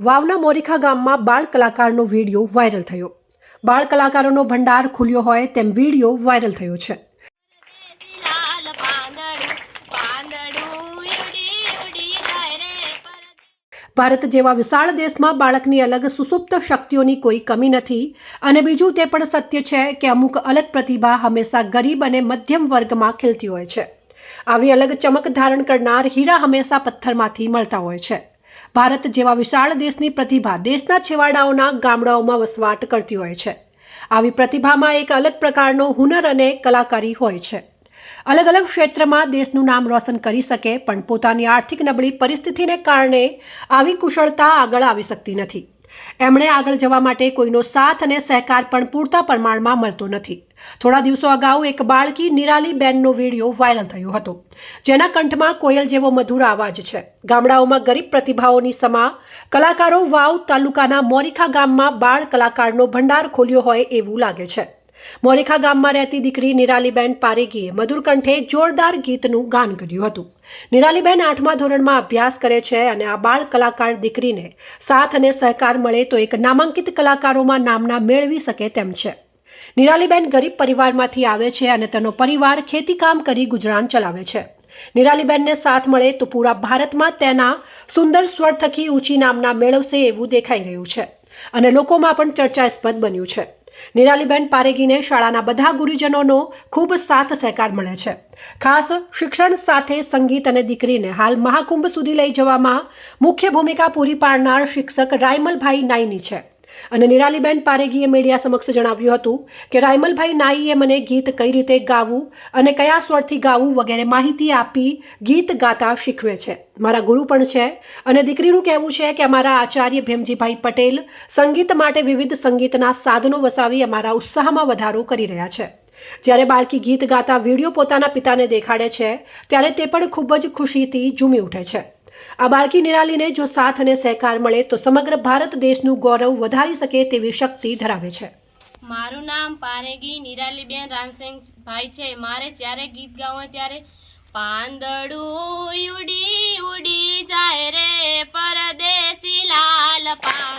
વાવના મોરીખા ગામમાં બાળ કલાકારનો video viral થયો. બાળ કલાકારોનો ભંડાર ખુલ્યો હોય તેમ વીડિયો વાયરલ થયો છે. ભારત જેવા વિશાળ દેશમાં બાળકની અલગ સુસુપ્ત શક્તિઓની કોઈ કમી નથી અને બીજું તે પણ સત્ય છે કે અમુક અલગ પ્રતિભા હંમેશા ગરીબ અને મધ્યમ વર્ગમાં ખીલતી હોય છે. આવી અલગ ચમક ધારણ કરનાર હીરા હંમેશા પથ્થરમાંથી મળતા હોય છે. ભારત જેવા વિશાળ દેશની પ્રતિભા દેશના છેવાડાઓના ગામડાઓમાં વસવાટ કરતી હોય છે. આવી પ્રતિભામાં એક અલગ પ્રકારનો હુનર અને કલાકારી હોય છે. અલગ અલગ ક્ષેત્રમાં દેશનું નામ રોશન કરી શકે, પણ પોતાની આર્થિક નબળી પરિસ્થિતિને કારણે આવી કુશળતા આગળ આવી શકતી નથી. એમણે આગળ જવા માટે કોઈનો સાથ અને સહકાર પણ પૂરતા પ્રમાણમાં મળતો નથી. થોડા દિવસો અગાઉ એક બાળકી નિરાલી બેનનો વીડિયો વાયરલ થયો હતો. જેના કંઠમાં કોયલ જેવો મધુર અવાજ છે. ગામડાઓમાં ગરીબ પ્રતિભાઓની સમા, કલાકારો વાવ તાલુકાના મોરીખા ગામમાં બાળ કલાકારનો ભંડાર ખોલ્યો હોય એવું લાગે છે. મોરીખા ગામમાં રહેતી દીકરી નિરાલીબેન પારેગીએ મધુરકંઠે જોરદાર ગીતનું ગાન કર્યું હતું. નિરાલીબેન આઠમા ધોરણમાં અભ્યાસ કરે છે અને આ બાળ કલાકાર દીકરીને સાથ અને સહકાર મળે તો એક નામાંકિત કલાકારોમાં નામના મેળવી શકે તેમ છે. નિરાલીબેન ગરીબ પરિવારમાંથી આવે છે અને તેનો પરિવાર ખેતીકામ કરી ગુજરાન ચલાવે છે. નિરાલીબેનને સાથ મળે તો પૂરા ભારતમાં તેના સુંદર સ્વર થકી ઊંચી નામના મેળવશે એવું દેખાઈ રહ્યું છે. અને લોકોમાં પણ ચર્ચાસ્પદ બન્યું છે. નિરાલીબેન પારેગીને શાળાના બધા ગુરુજનોનો ખૂબ સાથ સહકાર મળે છે. ખાસ શિક્ષણ સાથે સંગીત અને દીકરીને હાલ મહાકુંભ સુધી લઈ જવામાં મુખ્ય ભૂમિકા પૂરી પાડનાર શિક્ષક રાયમલભાઈ નાઈની છે. અને નિરાલીબેન પારેગીએ મીડિયા સમક્ષ જણાવ્યું હતું કે રાયમલભાઈ નાઈએ મને ગીત કઈ રીતે ગાવું અને કયા સ્વરથી ગાવું વગેરે માહિતી આપી ગીત ગાતા શીખવે છે. મારા ગુરુ પણ છે અને દીકરીનું કહેવું છે કે અમારા આચાર્ય ભીમજીભાઈ પટેલ સંગીત માટે વિવિધ સંગીતના સાધનો વસાવી અમારા ઉત્સાહમાં વધારો કરી રહ્યા છે. જ્યારે બાળકી ગીત ગાતા વીડિયો પોતાના પિતાને દેખાડે છે, ત્યારે તે પણ ખૂબ જ ખુશીથી ઝૂમી ઉઠે છે. આ બાળકી નિરાલીને જો સાથ અને સહકાર મળે તો સમગ્ર ભારત દેશનું ગૌરવ વધારી શકે તેવી શક્તિ ધરાવે છે. મારું નામ પારેગી નિરાલીબેન રામસિંહ ભાઈ છે. મારે જ્યારે ગીત ગાવું ત્યારે પાંદડું ઉડી ઉડી જાય રે પરદેશી લાલ પાંદડું